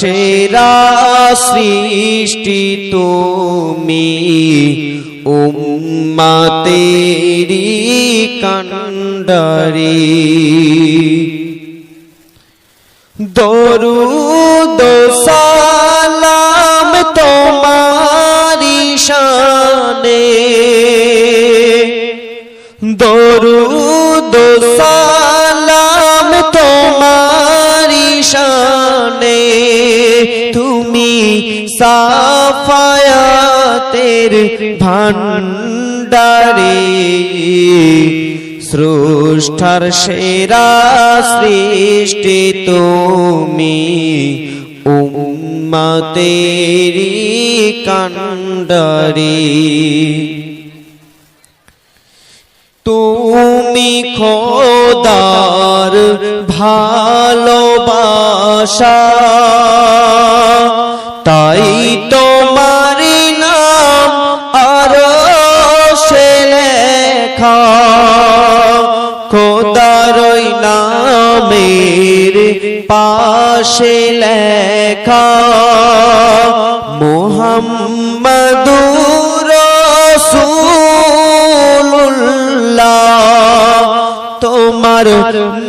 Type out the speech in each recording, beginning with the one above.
সেরা সৃষ্টি তুমি। উম্মাতেরি কান্ডারি দরুদ সালাম তোমারি শানে। দরুদ সালাম সাফায়াতের ভান্ডারে সৃষ্টার সেরা সৃষ্টি তুমি উম্মতেরি কান্ডারি তুমি খোদার ভালোবাসা পাশে লেখা মোহাম্মদুর রাসূলুল্লাহ তোমার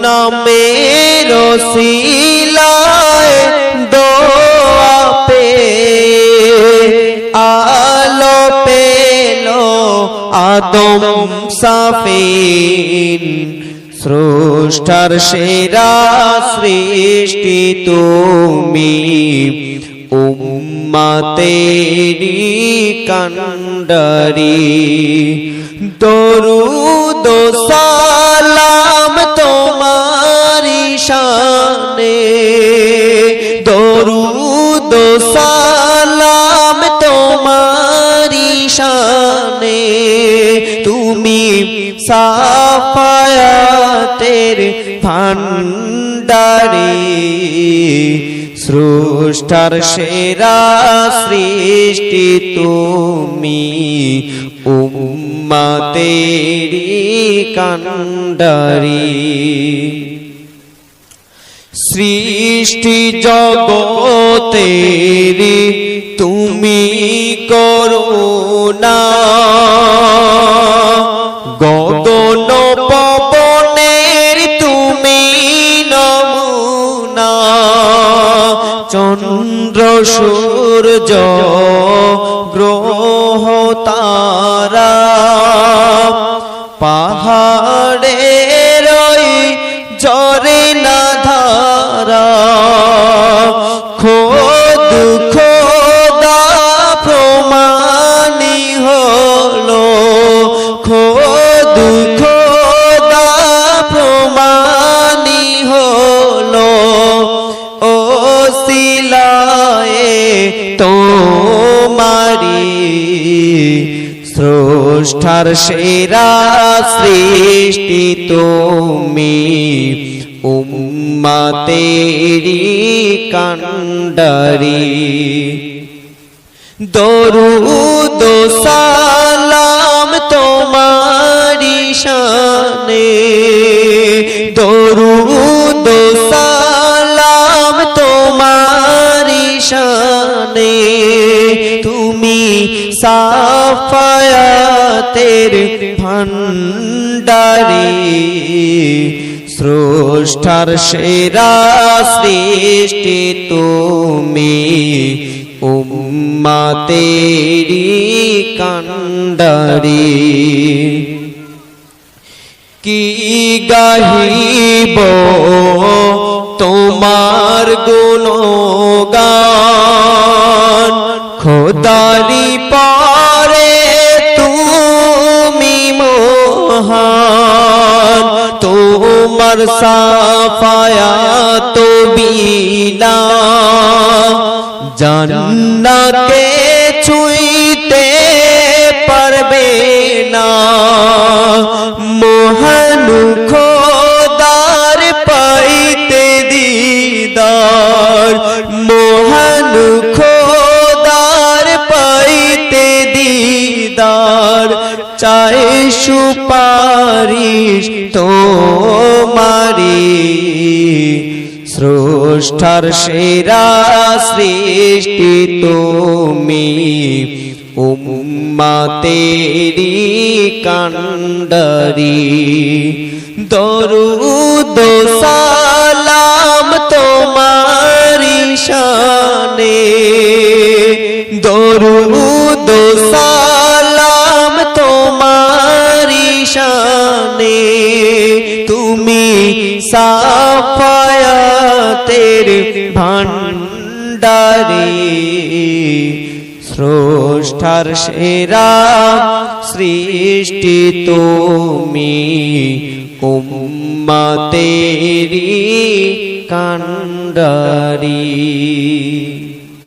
নামের সিলায় দোয়া পে আলো পেল আদম সাফিন। স্রষ্টার সেরা সৃষ্টি তুমি। উম্মাতেরি কান্ডারি দরুদ সালাম সাফায়াতের ভান্ডারে সৃষ্টার সেরা সৃষ্টি তুমি উম্মাতেরি কান্ডারি সৃষ্টি জগতেরি তুমি করুণা। গগন চন্দ্র সূর্য গ্রহ তারা পাহাড়ে ওই স্রষ্টার সেরা সৃষ্টি তুমি। উম্মাতেরি কান্ডারি দরুদ সালাম তোমারি শানে। দরুদ সালাম তোমারি শানে। তুমি সাফায়াতের ভান্ডারে স্রষ্টার সেরা সৃষ্টি তুমি উম্মাতেরি কান্ডারি কি গাহিব তোমার গুণগান খোদারি পরে তুমি মহান তোমার সাফায়া তো বিনা জান্নাকে ছুঁইতে পারবে না চাই সুপারিশ তোমারি স্রষ্টার সেরা সৃষ্টি তুমি। উম্মাতেরি কান্ডারি দরুদ সালাম তোমারি শানে তুমি সাফায়াতের ভান্ডারে স্রষ্টার সেরা সৃষ্টি তুমি উম্মাতেরি কান্ডারি